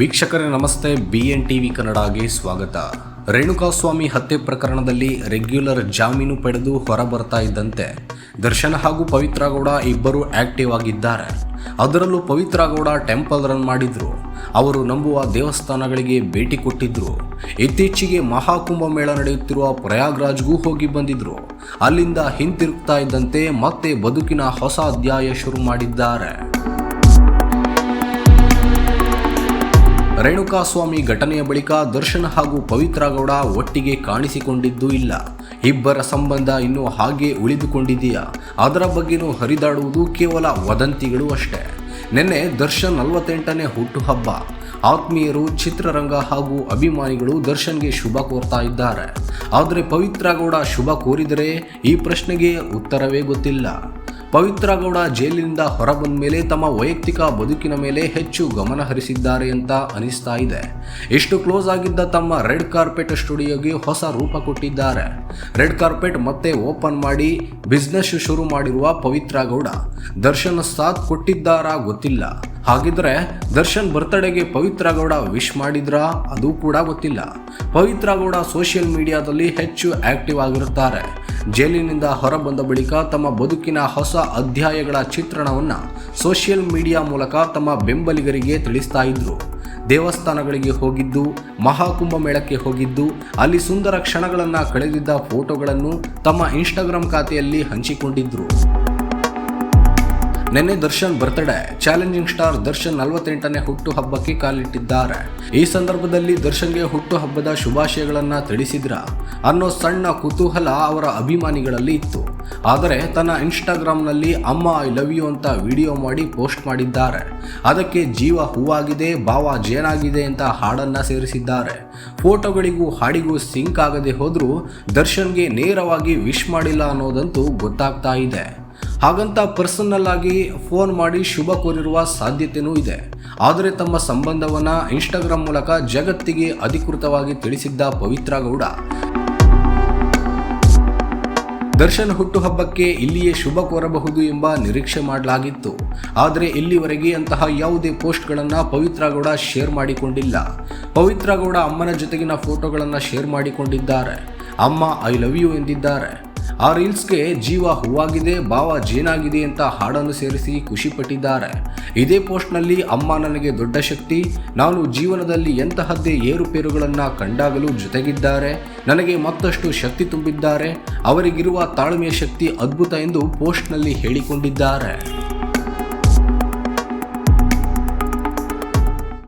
ವೀಕ್ಷಕರೇ, ನಮಸ್ತೆ. B N TV ಕನ್ನಡಗೆ ಸ್ವಾಗತ. ರೇಣುಕಾಸ್ವಾಮಿ ಹತ್ಯೆ ಪ್ರಕರಣದಲ್ಲಿ ರೆಗ್ಯುಲರ್ ಜಾಮೀನು ಪಡೆದು ಹೊರಬರ್ತಾ ಇದ್ದಂತೆ ದರ್ಶನ್ ಹಾಗೂ ಪವಿತ್ರ ಗೌಡ ಇಬ್ಬರು ಆಕ್ಟಿವ್ ಆಗಿದ್ದಾರೆ. ಅದರಲ್ಲೂ ಪವಿತ್ರ ಗೌಡ ಟೆಂಪಲ್ ರನ್ ಮಾಡಿದ್ರು. ಅವರು ನಂಬುವ ದೇವಸ್ಥಾನಗಳಿಗೆ ಭೇಟಿ ಕೊಟ್ಟಿದ್ರು. ಇತ್ತೀಚೆಗೆ ಮಹಾಕುಂಭ ಮೇಳ ನಡೆಯುತ್ತಿರುವ ಪ್ರಯಾಗ್ರಾಜ್ಗೂ ಹೋಗಿ ಬಂದಿದ್ರು. ಅಲ್ಲಿಂದ ಹಿಂತಿರುಗ್ತಾ ಇದ್ದಂತೆ ಮತ್ತೆ ಬದುಕಿನ ಹೊಸ ಅಧ್ಯಾಯ ಶುರು ಮಾಡಿದ್ದಾರೆ. ರೇಣುಕಾಸ್ವಾಮಿ ಘಟನೆಯ ಬಳಿಕ ದರ್ಶನ್ ಹಾಗೂ ಪವಿತ್ರ ಗೌಡ ಒಟ್ಟಿಗೆ ಕಾಣಿಸಿಕೊಂಡಿದ್ದೂ ಇಲ್ಲ. ಇಬ್ಬರ ಸಂಬಂಧ ಇನ್ನೂ ಹಾಗೆ ಉಳಿದುಕೊಂಡಿದೆಯಾ? ಅದರ ಬಗ್ಗೆನೂ ಹರಿದಾಡುವುದು ಕೇವಲ ವದಂತಿಗಳು ಅಷ್ಟೇ. ನಿನ್ನೆ ದರ್ಶನ್ ನಲವತ್ತೆಂಟನೇ ಹುಟ್ಟುಹಬ್ಬ. ಆತ್ಮೀಯರು, ಚಿತ್ರರಂಗ ಹಾಗೂ ಅಭಿಮಾನಿಗಳು ದರ್ಶನ್ಗೆ ಶುಭ ಕೋರ್ತಾ ಇದ್ದಾರೆ. ಆದರೆ ಪವಿತ್ರ ಗೌಡ ಶುಭ ಕೋರಿದರೆ ಈ ಪ್ರಶ್ನೆಗೆ ಉತ್ತರವೇ ಗೊತ್ತಿಲ್ಲ. ಪವಿತ್ರ ಗೌಡ ಜೈಲಿನಿಂದ ಹೊರಬಂದ ಮೇಲೆ ತಮ್ಮ ವೈಯಕ್ತಿಕ ಬದುಕಿನ ಮೇಲೆ ಹೆಚ್ಚು ಗಮನ ಹರಿಸಿದ್ದಾರೆ ಅಂತ ಅನಿಸ್ತಾ ಇದೆ. ಇಷ್ಟು ಕ್ಲೋಸ್ ಆಗಿದ್ದ ತಮ್ಮ ರೆಡ್ ಕಾರ್ಪೆಟ್ ಸ್ಟುಡಿಯೋಗೆ ಹೊಸ ರೂಪ ಕೊಟ್ಟಿದ್ದಾರೆ. ರೆಡ್ ಕಾರ್ಪೆಟ್ ಮತ್ತೆ ಓಪನ್ ಮಾಡಿ ಬಿಸ್ನೆಸ್ ಶುರು ಮಾಡಿರುವ ಪವಿತ್ರ ಗೌಡ ದರ್ಶನ್ ಸಾಥ್ ಕೊಟ್ಟಿದ್ದಾರಾ ಗೊತ್ತಿಲ್ಲ. ಹಾಗಿದ್ರೆ ದರ್ಶನ್ ಬರ್ತ್ಡೇಗೆ ಪವಿತ್ರ ಗೌಡ ವಿಶ್ ಮಾಡಿದ್ರಾ ಅದು ಕೂಡ ಗೊತ್ತಿಲ್ಲ. ಪವಿತ್ರ ಗೌಡ ಸೋಷಿಯಲ್ ಮೀಡಿಯಾದಲ್ಲಿ ಹೆಚ್ಚು ಆಕ್ಟಿವ್ ಆಗಿರುತ್ತಾರೆ. ಜೈಲಿನಿಂದ ಹೊರಬಂದ ಬಳಿಕ ತಮ್ಮ ಬದುಕಿನ ಹೊಸ ಅಧ್ಯಾಯಗಳ ಚಿತ್ರಣವನ್ನು ಸೋಷಿಯಲ್ ಮೀಡಿಯಾ ಮೂಲಕ ತಮ್ಮ ಬೆಂಬಲಿಗರಿಗೆ ತಿಳಿಸ್ತಾ ಇದ್ರು. ದೇವಸ್ಥಾನಗಳಿಗೆ ಹೋಗಿದ್ದು, ಮಹಾಕುಂಭ ಮೇಳಕ್ಕೆ ಹೋಗಿದ್ದು, ಅಲ್ಲಿ ಸುಂದರ ಕ್ಷಣಗಳನ್ನು ಕಳೆದಿದ್ದ ಫೋಟೋಗಳನ್ನು ತಮ್ಮ ಇನ್ಸ್ಟಾಗ್ರಾಮ್ ಖಾತೆಯಲ್ಲಿ ಹಂಚಿಕೊಂಡಿದ್ರು. ನಿನ್ನೆ Darshan birthday. Challenging star Darshan ನಲವತ್ತೆಂಟನೇ ಹುಟ್ಟು ಹಬ್ಬಕ್ಕೆ ಕಾಲಿಟ್ಟಿದ್ದಾರೆ. ಈ ಸಂದರ್ಭದಲ್ಲಿ ದರ್ಶನ್ಗೆ ಹುಟ್ಟು ಹಬ್ಬದ ಶುಭಾಶಯಗಳನ್ನ ತಿಳಿಸಿದ್ರ. ಅನ್ನೋ ಸಣ್ಣ ಕುತೂಹಲ ಅವರ ಅಭಿಮಾನಿಗಳಲ್ಲಿ ಇತ್ತು. ಆದರೆ ತನ್ನ ಇನ್ಸ್ಟಾಗ್ರಾಮ್ನಲ್ಲಿ ಅಮ್ಮ ಐ ಲವ್ ಯು ಅಂತ ವಿಡಿಯೋ ಮಾಡಿ ಪೋಸ್ಟ್ ಮಾಡಿದ್ದಾರೆ. ಅದಕ್ಕೆ ಜೀವ ಹೂವಾಗಿದೆ, ಭಾವ ಜೇನಾಗಿದೆ ಅಂತ ಹಾಡನ್ನ ಸೇರಿಸಿದ್ದಾರೆ. ಫೋಟೋಗಳಿಗೂ ಹಾಡಿಗೂ ಸಿಂಕ್ ಆಗದೆ ಹೋದರೂ ದರ್ಶನ್ಗೆ ನೇರವಾಗಿ ವಿಶ್ ಮಾಡಿಲ್ಲ ಅನ್ನೋದಂತೂ ಗೊತ್ತಾಗ್ತಾ ಇದೆ. ಹಾಗಂತ ಪರ್ಸನಲ್ ಆಗಿ ಫೋನ್ ಮಾಡಿ ಶುಭ ಕೋರಿರುವ ಸಾಧ್ಯತೆಯೂ ಇದೆ. ಆದರೆ ತಮ್ಮ ಸಂಬಂಧವನ್ನ ಇನ್ಸ್ಟಾಗ್ರಾಮ್ ಮೂಲಕ ಜಗತ್ತಿಗೆ ಅಧಿಕೃತವಾಗಿ ತಿಳಿಸಿದ್ದ ಪವಿತ್ರ ಗೌಡ. ದರ್ಶನ್ ಹುಟ್ಟುಹಬ್ಬಕ್ಕೆ ಇಲ್ಲಿಯೇ ಶುಭ ಕೋರಬಹುದು ಎಂಬ ನಿರೀಕ್ಷೆ ಮಾಡಲಾಗಿತ್ತು. ಆದರೆ ಇಲ್ಲಿವರೆಗೆ ಅಂತಹ ಯಾವುದೇ ಪೋಸ್ಟ್ಗಳನ್ನು ಪವಿತ್ರ ಗೌಡ ಶೇರ್ ಮಾಡಿಕೊಂಡಿಲ್ಲ. ಪವಿತ್ರ ಗೌಡ ಅಮ್ಮನ ಜೊತೆಗಿನ ಫೋಟೋಗಳನ್ನು ಶೇರ್ ಮಾಡಿಕೊಂಡಿದ್ದಾರೆ. ಅಮ್ಮ ಐ ಲವ್ ಯು ಎಂದಿದ್ದಾರೆ. ಆ ರೀಲ್ಸ್ಗೆ ಜೀವ ಹೂವಾಗಿದೆ, ಭಾವ ಜೇನಾಗಿದೆ ಅಂತ ಹಾಡನ್ನು ಸೇರಿಸಿ ಖುಷಿಪಟ್ಟಿದ್ದಾರೆ. ಇದೇ ಪೋಸ್ಟ್ನಲ್ಲಿ ಅಮ್ಮ ನನಗೆ ದೊಡ್ಡ ಶಕ್ತಿ, ನಾನು ಜೀವನದಲ್ಲಿ ಎಂತಹದ್ದೇ ಏರುಪೇರುಗಳನ್ನು ಕಂಡಾಗಲೂ ಜೊತೆಗಿದ್ದಾರೆ, ನನಗೆ ಮತ್ತಷ್ಟು ಶಕ್ತಿ ತುಂಬಿದ್ದಾರೆ, ಅವರಿಗಿರುವ ತಾಳ್ಮೆಯ ಶಕ್ತಿ ಅದ್ಭುತ ಎಂದು ಪೋಸ್ಟ್ನಲ್ಲಿ ಹೇಳಿಕೊಂಡಿದ್ದಾರೆ.